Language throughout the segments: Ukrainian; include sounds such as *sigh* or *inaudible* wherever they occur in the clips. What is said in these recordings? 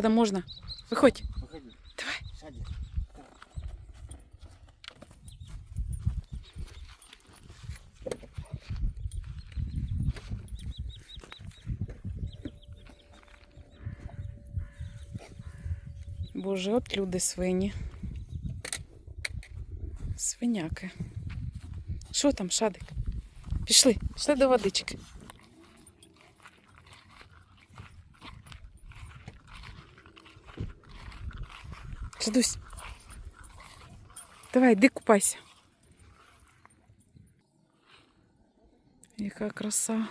Чада, можна? Виходь. Выходи. Давай. Сади. Боже, от люди свині. Свиняки. Що там, шадик? Пішли, пішли до водички. Шадусь. Давай, йди купайся. Яка краса.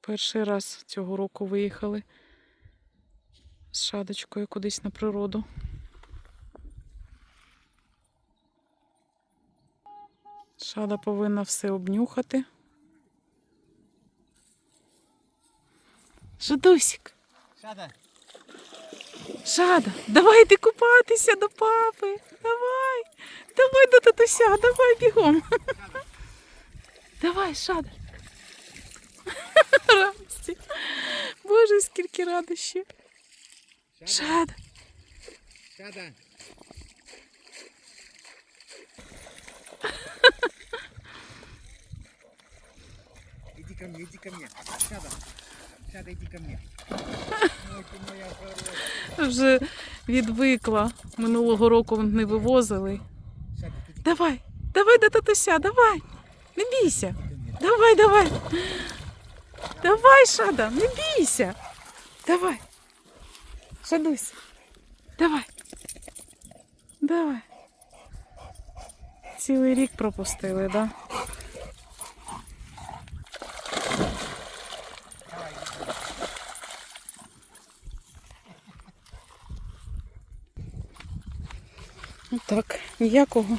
Перший раз цього року виїхали з шадочкою кудись на природу. Шада повинна все обнюхати. Шадусик, Сада. Шада, давай йди купатися до папи. Давай, давай до татуся, давай бігом. Давай, Шада. Радості. Боже, скільки радощів. Шада. Сада. Иди ко мне, иди ко мне. Сада. Ко мне. *laughs* Вже відвикла. Минулого року не вивозили. Давай, давай до татуся, давай. Не бійся. Давай, давай. Давай, Шада, не бійся. Давай. Шадусь. Давай. Давай. Цілий рік пропустили, да? Так, ніякого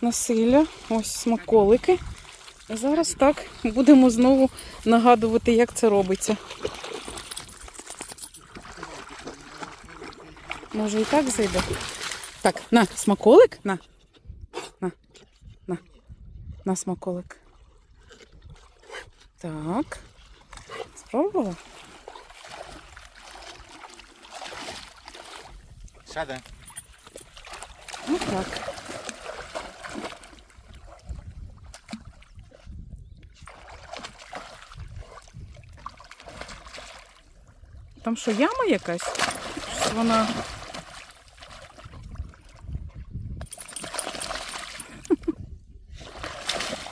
насилля. Ось смаколики. Зараз так будемо знову нагадувати, як це робиться. Може і так зайде? Так, на, смаколик? На. На. На. На смаколик. Так. Спробувала? Сада. Ну так. Там що, яма якась? Щось вона. *laughs*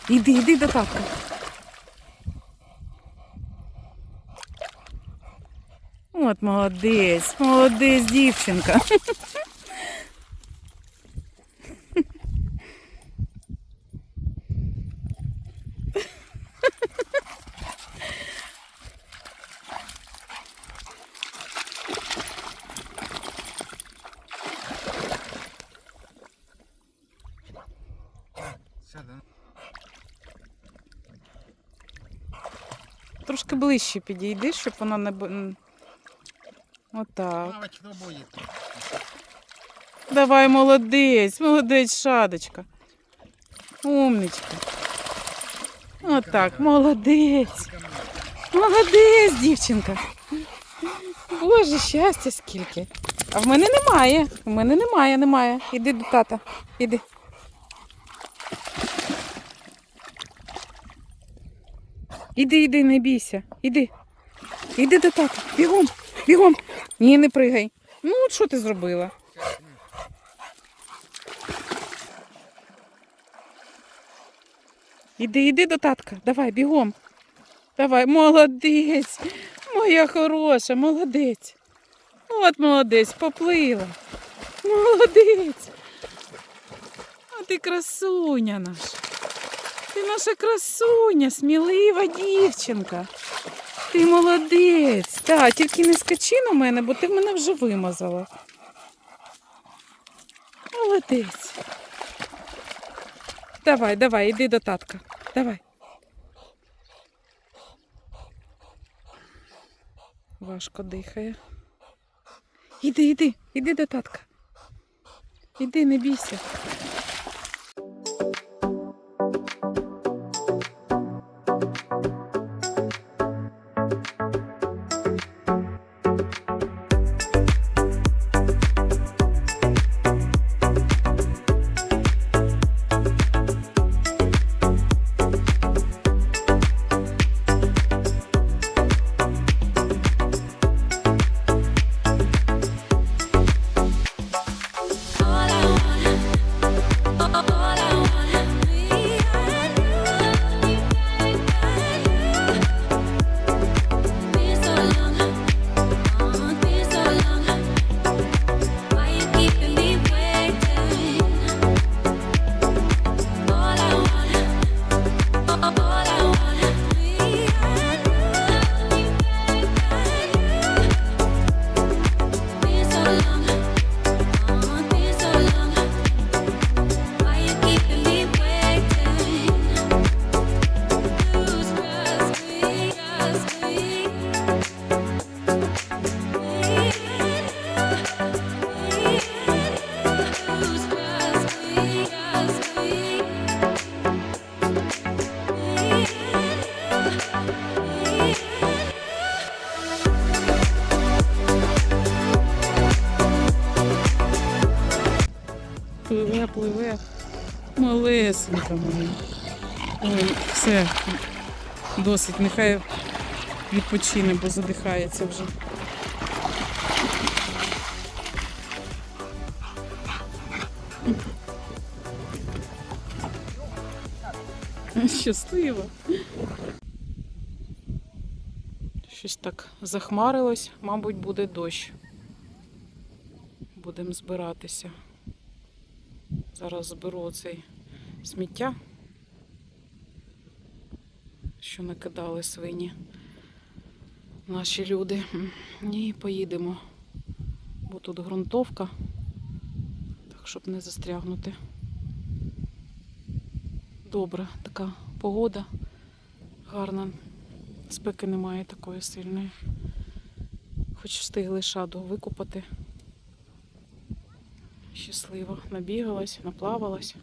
Іди, іди до татка. От молодець, молодець дівчинка. *laughs* Трошки ближче підійди, щоб вона не. Отак. Давай, молодець, молодець, шадочка. Умничка. Отак, молодець. Молодець, дівчинка. Боже, щастя скільки. А в мене немає. В мене немає, немає. Іди до тата. Іди. Іди, іди, не бійся. Іди. Іди до тата. Бігом, бігом. Ні, не пригай. Ну, от що ти зробила? Іди, іди до татка. Давай, бігом. Давай, молодець. Моя хороша, молодець. От молодець, поплила. Молодець. А ти красуня наша. Ти наша красуня, смілива дівчинка. Ти молодець. Так, тільки не скачи на мене, бо ти мене вже вимазала. Молодець. Давай, давай, іди до татка. Давай. Важко дихає. Іди, іди, іди до татка. Іди, не бійся. Моя. Ой, все, досить, нехай відпочине, бо задихається вже. Щасливо. Щось так захмарилось, мабуть, буде дощ. Будемо збиратися. Зараз зберу оцей сміття, що накидали свині. Наші люди. І поїдемо. Бо тут ґрунтовка, так щоб не застрягнути. Добре, така погода гарна. Спеки немає такої сильної. Хоч встигли шаду викупати. Щасливо набігалась, наплавалась.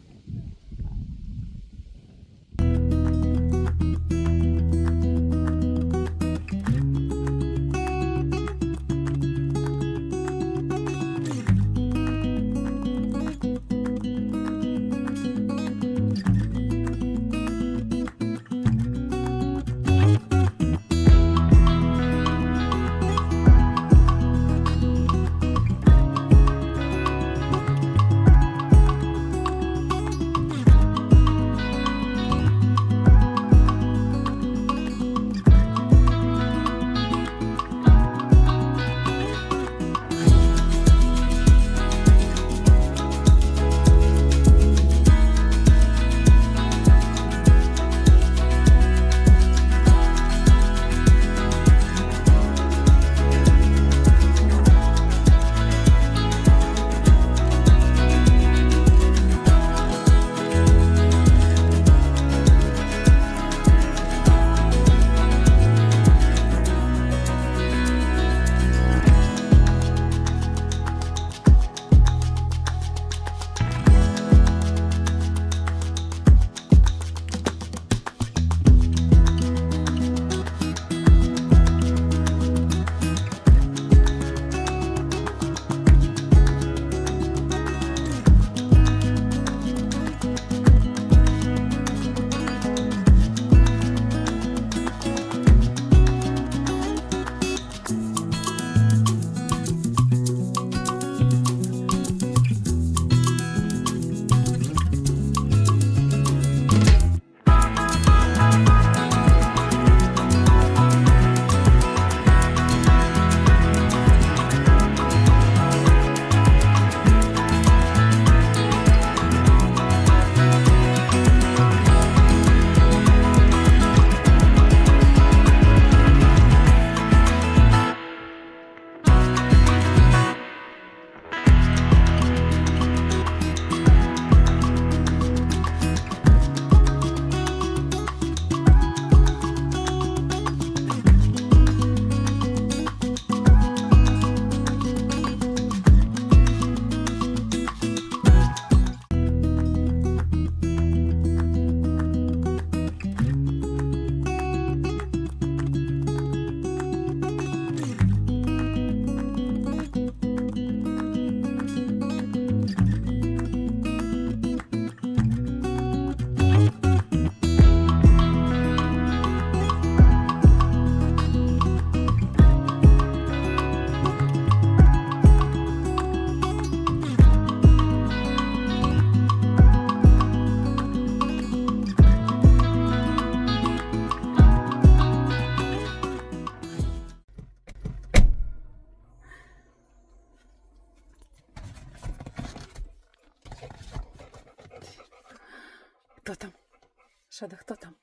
Шада, хто там?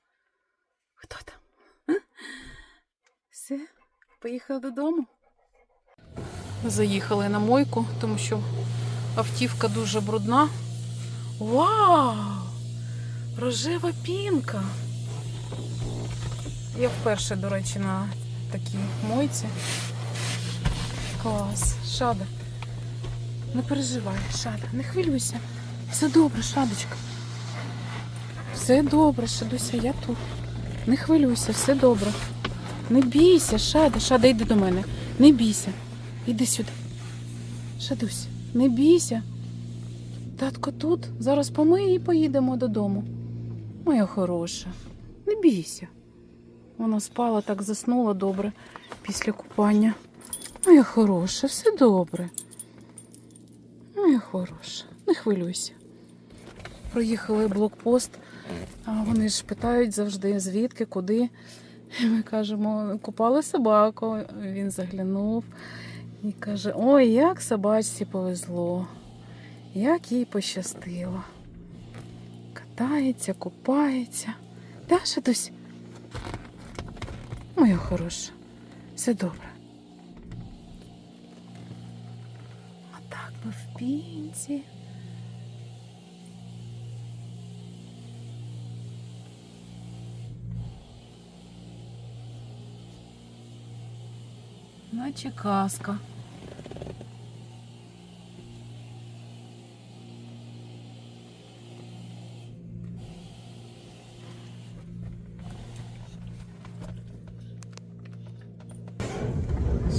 Хто там? Все, поїхали додому. Заїхали на мойку, тому що автівка дуже брудна. Вау! Рожева пінка. Я вперше, до речі, на такій мойці. Клас. Шада. Не переживай, Шада, не хвилюйся. Все добре, Шадочка. Все добре, Шадуся, я тут. Не хвилюйся, все добре. Не бійся, Шада, Шада, йди до мене. Не бійся. Іди сюди. Шадусь, не бійся. Татко тут, зараз помиє і поїдемо додому. Моя хороша, не бійся. Вона спала, так заснула добре після купання. Моя хороша, все добре. Моя хороша, не хвилюйся. Проїхали блокпост, а вони ж питають завжди, звідки, куди. І Ми кажемо, купали собаку. Він заглянув і каже: Ой, як собачці повезло, як їй пощастило. Катається, купається. Да, Шатусь? Моя хороша, все добре. А так ми в пінці. Наче казка.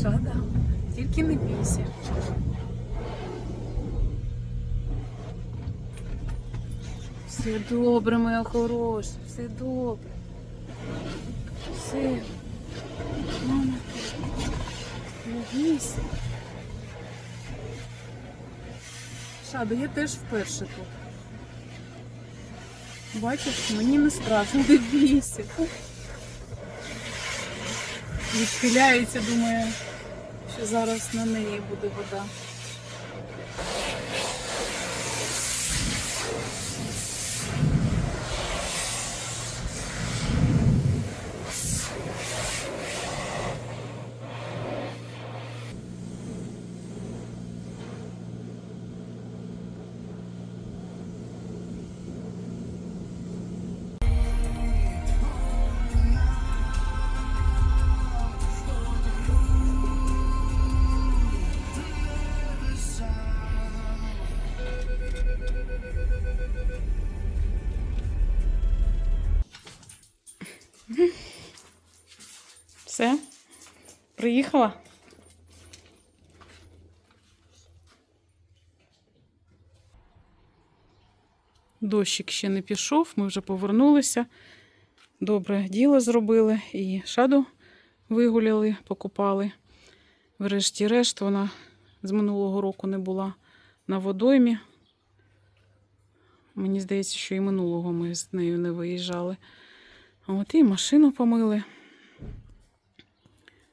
Шада, тільки не бійся. Все добре, моя хороша, все добре. Все. Бійся. Шада, я теж вперше тут. Бачиш, мені не страшно, *laughs* не бійся. Відхиляється, думаю, що зараз на неї буде вода. Все? Приїхала? Дощик ще не пішов, ми вже повернулися. Добре діло зробили і шаду вигуляли, покупали. Врешті-решт, вона з минулого року не була на водоймі. Мені здається, що і минулого ми з нею не виїжджали. От і машину помили.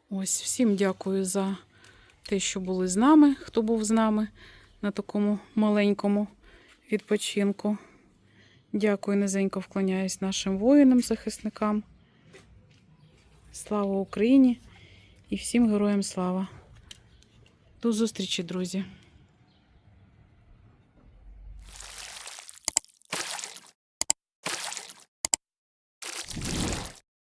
Ось всім дякую за те, що були з нами, хто був з нами на такому маленькому відпочинку. Дякую, низенько вклоняюсь нашим воїнам, захисникам. Слава Україні і всім героям слава. До зустрічі, друзі!